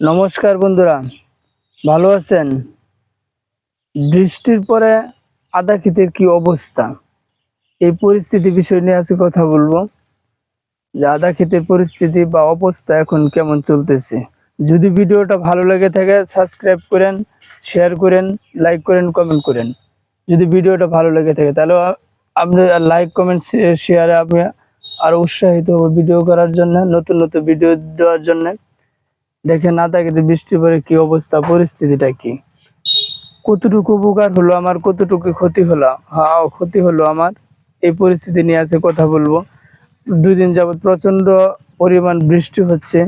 নমস্কার বন্ধুরা, ভালো আছেন? বৃষ্টির পরে আদা ক্ষেতের কি অবস্থা? এই পরিস্থিতি বিষয় নিয়ে আজকে কথা বলব। যে আদা ক্ষেতের পরিস্থিতি বা অবস্থা এখন কেমন চলতেছে? যদি ভিডিওটা ভালো লেগে থাকে সাবস্ক্রাইব করেন শেয়ার করেন লাইক করেন কমেন্ট করেন। যদি ভিডিওটা ভালো লেগে থাকে, তাহলে আপনি লাইক কমেন্ট শেয়ারে আপনি আরও উৎসাহিত হব ভিডিও করার জন্য, নতুন নতুন ভিডিও দেওয়ার জন্য। দেখেন আদা খেতে বৃষ্টির পরে কি অবস্থা, পরিস্থিতিটা কি? কতটুকু উপকার হলো আমার, কতটুকু ক্ষতি হলো? হ্যাঁ ক্ষতি হলো আমার। এই পরিস্থিতি নিয়ে আছে কথা বলব। দুই দিন যাবত প্রচণ্ড পরিমাণ বৃষ্টি হচ্ছে।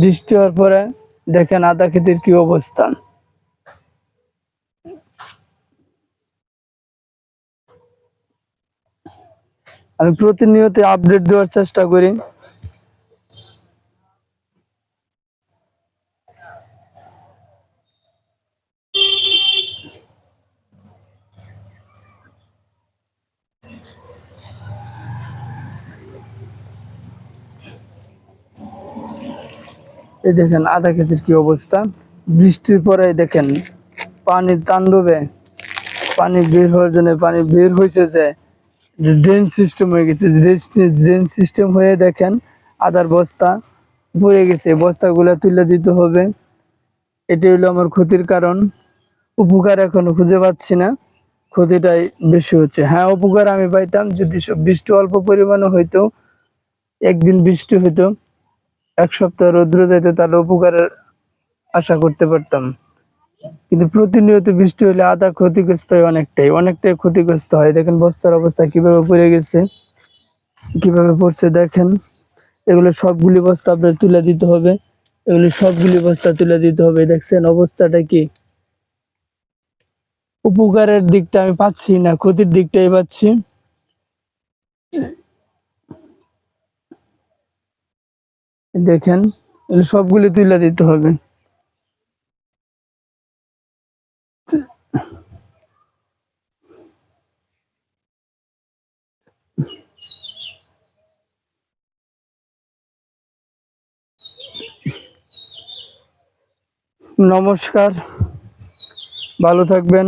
বৃষ্টি হওয়ার পরে দেখেন আদা ক্ষেতের কি অবস্থা। আমি প্রতিনিয়ত আপডেট দেওয়ার চেষ্টা করি। এই দেখেন আদা ক্ষেতের কি অবস্থা। বৃষ্টির পরে দেখেন পানির তাণ্ডবে পানি বের হওয়ার জন্য পানি বের হয়েছে যে ড্রেন সিস্টেম হয়ে গেছে। ড্রেন সিস্টেম হয়ে দেখেন, আদার বস্তা ভরে গেছে। বস্তাগুলো তুলে দিতে হবে। এটি হলো আমার ক্ষতির কারণ। উপকার এখনও খুঁজে পাচ্ছি না। ক্ষতিটাই বেশি হচ্ছে। হ্যাঁ উপকার আমি পাইতাম যদি বৃষ্টি অল্প পরিমাণে হইতো, একদিন বৃষ্টি হইতো, এক সপ্তাহ রৌদ্র যাইতো, তাহলে উপকারের আশা করতে পারতাম। কিন্তু প্রতিনিয়ত বৃষ্টি হলে আদা ক্ষতিগ্রস্ত হয় অনেকটাই অনেকটাই ক্ষতিগ্রস্ত হয়। দেখেন বস্তার অবস্থা কীভাবে পড়ে গেছে, কীভাবে পড়ছে দেখেন। এগুলো সবগুলি বস্তা আপনার তুলে দিতে হবে, এগুলি সবগুলি বস্তা তুলে দিতে হবে। দেখছেন অবস্থাটা কি? উপকারের দিকটা আমি পাচ্ছি না, ক্ষতির দিকটাই পাচ্ছি। দেখেন সবগুলি তুলে দিতে হবে। নমস্কার ভালো থাকবেন।